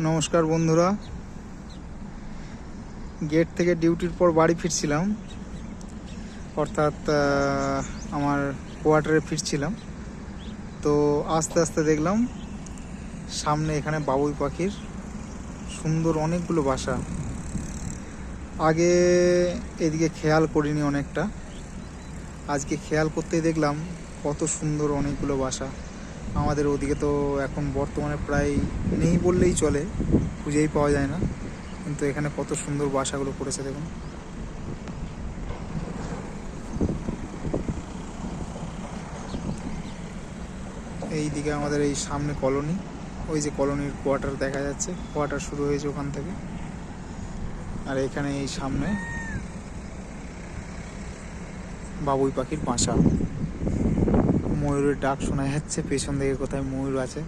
নমস্কার বন্ধুরা। গেট থেকে ডিউটির পর বাড়ি ফিরছিলাম। অর্থাৎ আমার কোয়ার্টারে ফিরছিলাম। তো আস্তে আস্তে দেখলাম, সামনে এখানে বাবুই পাখির সুন্দর অনেকগুলো বাসা। আগে এদিকে খেয়াল করিনি অনেকটা। আজকে খেয়াল করতেই দেখলাম, কত সুন্দর অনেকগুলো বাসা। আমাদের ওদিকে তো এখন বর্তমানে প্রায় নেই বললেই চলে, খুঁজেই পাওয়া যায় না। কিন্তু এখানে কত সুন্দর বাসাগুলো করেছে দেখুন। এই দিকে আমাদের এই সামনে কলোনি, ওই যে কলোনির কোয়ার্টার দেখা যাচ্ছে, কোয়ার্টার শুরু হয়েছে ওখান থেকে। আর এখানে এই সামনে বাবুই পাখির বাসা। ময়ূরের ডাক শোনা যাচ্ছে পেছন দিকে কোথায় ময়ূর আছে।